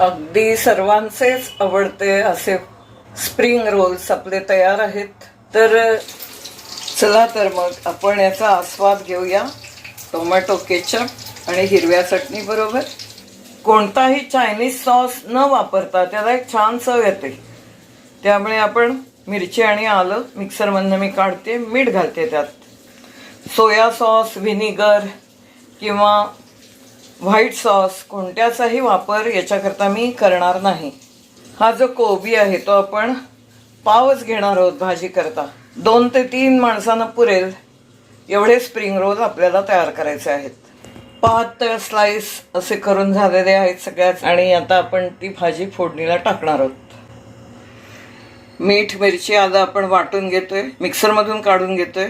अगदी सर्वांचेच आवडते असे स्प्रिंग रोल्स आपले तयार आहेत. तर चला तर मग आपण याचा आस्वाद घेऊया टोमॅटो केचप आणि हिरव्या चटणीबरोबर कोणताही चायनीज सॉस न वापरता त्याला एक छान चव येते. त्यामुळे आपण मिरची आणि आलं मिक्सरमधनं मी काढते मीठ घालते त्यात. सोया सॉस व्हिनेगर किंवा व्हाईट सॉस कोणत्याचाही वापर याच्याकरता मी करणार नाही. हा जो कोबी आहे तो आपण पावच घेणार आहोत भाजी करता. दोन ते तीन माणसांना पुरेल एवढे स्प्रिंग रोल आपल्याला तयार करायचे आहेत. पातळ स्लाइस असे करून झालेले आहेत सगळ्याच आणि आता आपण ती भाजी फोडणीला टाकणार आहोत. मीठ मिरची आलं आपण वाटून घेतोय. मिक्सरमधून काढून घेतोय.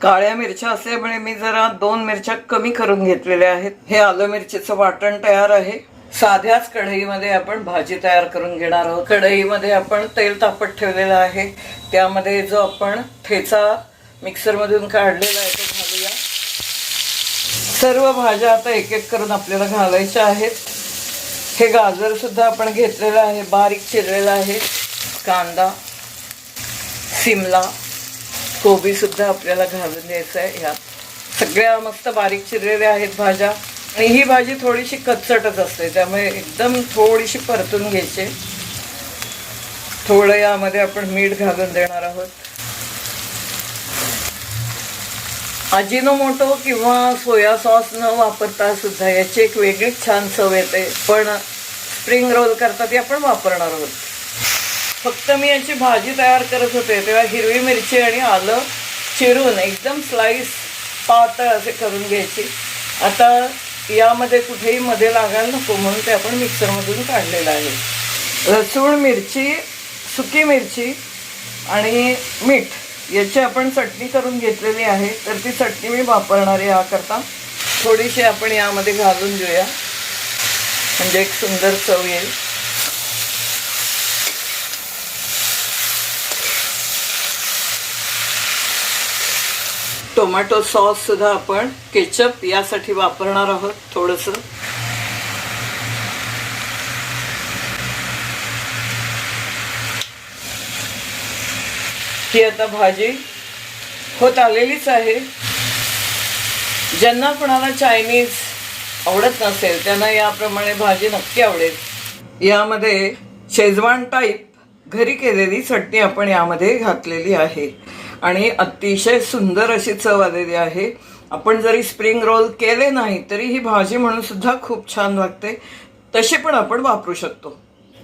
काळ्या मिरच्या असल्यामुळे मी जरा दोन मिरच्या कमी करून घेतलेल्या आहेत. हे आलं मिरचीचं वाटण तयार आहे. साध्याच कढईमध्ये आपण भाजी तयार करून घेणार आहोत. कढईमध्ये आपण तेल तापत ठेवलेलं आहे. त्यामध्ये जो आपण ठेचा मिक्सरमधून काढलेला आहे तो घालूया. सर्व भाज्या आता एक एक करून आपल्याला घालायच्या आहेत. हे गाजर सुद्धा आपण घेतलेलं आहे. बारीक चिरलेलं आहे. कांदा सिमला कोबी सुद्धा आपल्याला घालून द्यायचं आहे. ह्यात सगळ्या मस्त बारीक चिरलेल्या आहेत भाज्या. आणि ही भाजी थोडीशी कच्चटच असते. त्यामुळे एकदम थोडीशी परतून घ्यायची. थोडं यामध्ये आपण मीठ घालून देणार आहोत. अजिनोमोटो किंवा सोया सॉस न वापरता सुद्धा याची एक वेगळीच छान चव येते. पण स्प्रिंग रोल करता ती आपण वापरणार आहोत. फक्त मी याची भाजी तयार करत होते. तेव्हा हिरवी मिरची आणि आलं चिरून एकदम स्लाईस पातळ असे करून घ्यायची. आता यामध्ये कुठेही मध्ये लागायला नको म्हणून ते आपण मिक्सरमधून काढलेलं आहे. लसूण मिरची सुकी मिरची आणि मीठ याची आपण चटणी करून घेतलेली आहे. तर ती चटणी मी वापरणार आहे याकरता. थोडीशी आपण यामध्ये घालून देऊया म्हणजे एक सुंदर चव येईल. टोमॅटो सॉस सुद्धा आपण केचप यासाठी वापरणार आहोत थोडंसं. ही आता भाजी होत आलेलीच आहे. ज्यांना कोणाला चायनीज आवडत नसेल त्यांना याप्रमाणे भाजी नक्की आवडेल. यामध्ये शेजवान टाईप घरी केलेली चटणी आपण यामध्ये घातलेली आहे. आणि अतिशय सुंदर अशी चव आलेली आहे. आपण जरी स्प्रिंग रोल केले नाही तरी ही भाजी म्हणून सुद्धा खूप छान लागते. तशी पण आपण वापरू शकतो.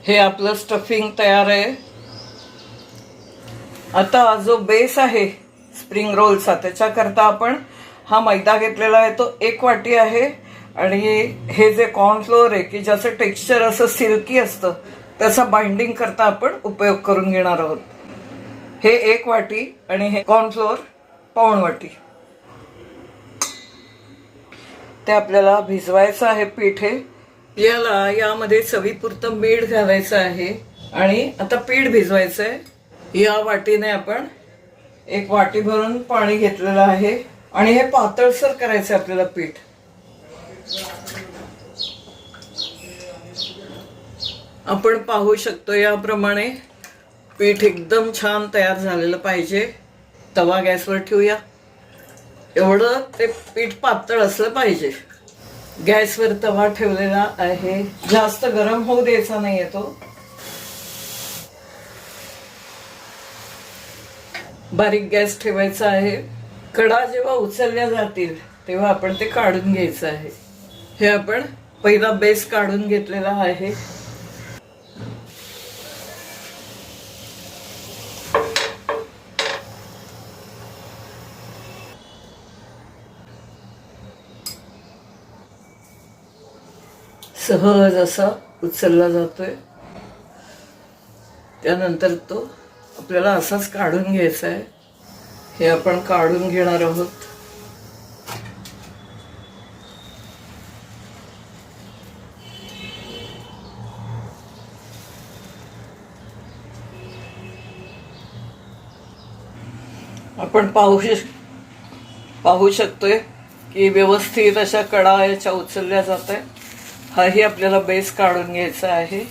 हे आपलं स्टफिंग तयार आहे. आता जो बेस आहे स्प्रिंग रोलचा त्याच्याकरता आपण हा मैदा घेतलेला आहे तो एक वाटी आहे. आणि हे जे कॉर्नफ्लोअर आहे की ज्याचं टेक्स्चर असं सिल्की असतं त्याचा बाइंडिंग करता आपण उपयोग करून घेणार आहोत. हे एक वाटी आणि हे कॉर्नफ्लोअर पाऊण वाटी. ते आपल्याला भिजवायचं आहे पीठ. हे याला यामध्ये चवीपुरतं मीठ घालायचं आहे. आणि आता पीठ भिजवायचं आहे या वाटीने आपण एक वाटी भरून पाणी घेतलेलं आहे. आणि हे पातळसर करायचं आहे आपल्याला पीठ. आपण पाहू शकतो याप्रमाणे पीठ एकदम छान तयार झालेलं पाहिजे. तवा गॅसवर ठेवूया. एवढं ते पीठ पातळ असलं पाहिजे. गॅसवर तवा ठेवलेला आहे. जास्त गरम होऊ द्यायचा नाही तो. बारीक गॅस ठेवायचा आहे. कडा जेव्हा उचलल्या जातील तेव्हा आपण ते काढून घ्यायचं आहे. हे आपण पहिला बेस काढून घेतलेला आहे. सहज असा उचलला जातोय. त्यानंतर तो आपल्याला असाच काढून घ्यायचा आहे हे आपण काढून घेणार आहोत. आपण पाहू शक पाहू शकतोय की व्यवस्थित अशा कडा याच्या उचलल्या जात आहे हाही आपल्याला बेस काढून घ्यायचा आहे.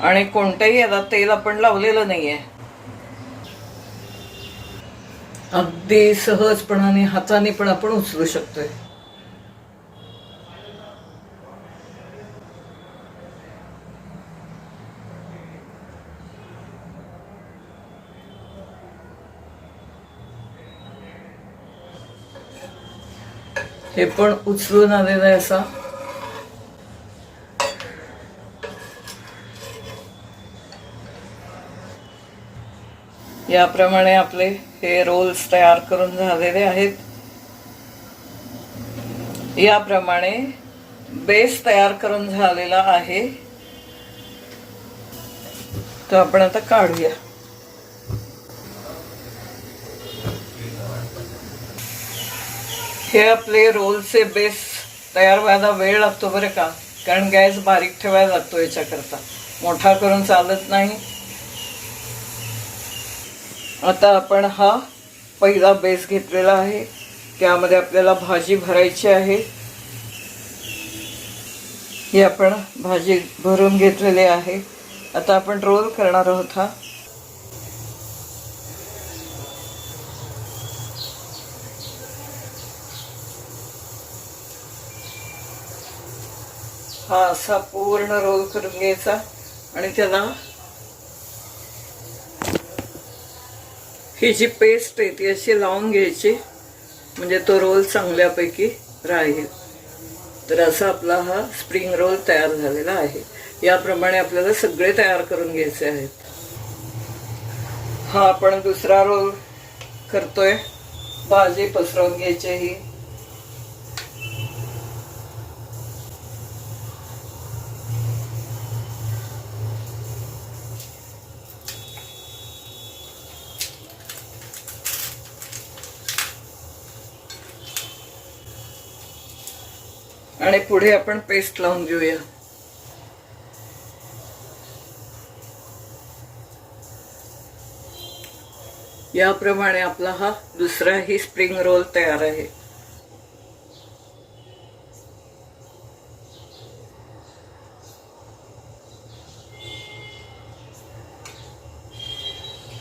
आणि कोणतंही याला तेल आपण लावलेलं नाहीये. अगदी सहजपणाने हाताने पण आपण उचलू शकतोय. हे पण उचलून आलेलं आहे असा. याप्रमाणे आपले हे रोल्स तयार करून झालेले आहेत. याप्रमाणे बेस तयार करून झालेला आहे. तर आपण आता काढूया. हे आपले रोलचे बेस तयार व्हायला वेळ लागतो बरं का? कारण गॅस बारीक ठेवायला लागतो याच्याकरता. मोठा करून चालत नाही. आता आपण हा पहिला बेस घेतलेला आहे. त्यामध्ये आपल्याला भाजी भरायची आहे. ही आपण भाजी भरून घेतलेली आहे. आता आपण रोल करणार आहोत हा. हा असा पूर्ण रोल करून घ्यायचा आणि त्याला ही जी पेस्ट आहे ती अशी लावून घ्यायची. म्हणजे तो रोल चांगल्यापैकी राहील. तर असा आपला हा स्प्रिंग रोल तयार झालेला आहे. याप्रमाणे आपल्याला सगळे तयार करून घ्यायचे आहेत. हा आपण दुसरा रोल करतोय. भाजी पसरवून घ्यायची ही. आणि पुढे आपण पेस्ट लावून घेऊया. याप्रमाणे आपला हा दुसराही स्प्रिंग रोल तयार आहे.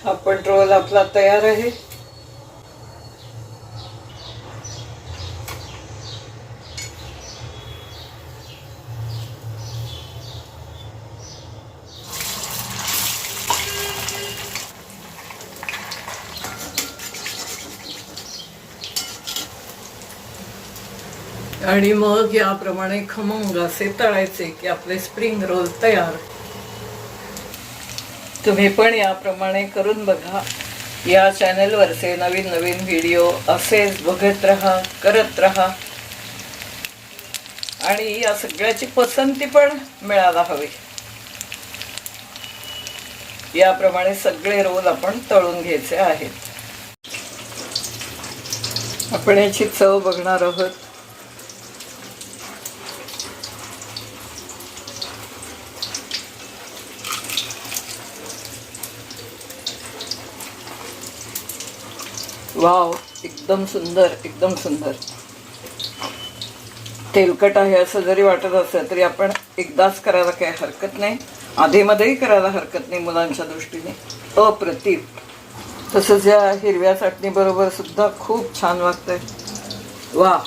हा पण रोल आपला तयार आहे. आणि मग याप्रमाणे खमंग असे तळायचे की आपले स्प्रिंग रोल तयार. तुम्ही पण याप्रमाणे करून बघा. या चॅनलवरचे नवीन नवीन व्हिडिओ असेच बघत राहा करत राहा. आणि या सगळ्याची पसंती पण मिळायला हवी. याप्रमाणे सगळे रोल आपण तळून घ्यायचे आहेत. आपण याची चव बघणार आहोत. वाव एकदम सुंदर एकदम सुंदर. तेलकट आहे असं जरी वाटत असलं तरी आपण एकदाच करायला काही हरकत नाही. आधीमध्येही करायला हरकत नाही मुलांच्या दृष्टीने. अप्रतिम. तसंच या हिरव्या चटणीबरोबर सुद्धा खूप छान वाटतंय वा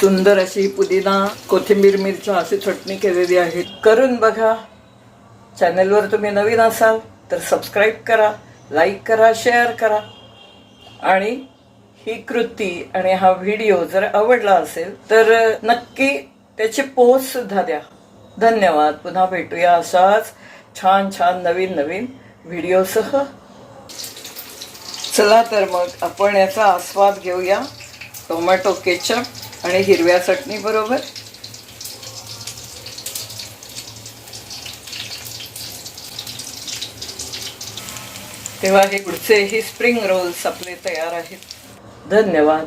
सुंदर अशी पुदिना कोथिंबीर मिरच्या अशी चटणी केलेली आहे. करून बघा. चॅनलवर तुम्ही नवीन असाल तर सबस्क्राईब करा लाईक करा शेअर करा. आणि ही कृती आणि हा व्हिडिओ जर आवडला असेल तर नक्की त्याची पोस्ट सुद्धा द्या. धन्यवाद. पुन्हा भेटूया असाच छान छान नवीन नवीन व्हिडिओसह. चला तर मग आपण याचा आस्वाद घेऊया. टोमॅटो केचप आणि हिरव्या चटणी बरोबर. तेव्हा हे पुढचे ही स्प्रिंग रोल्स आपले तयार आहेत. धन्यवाद.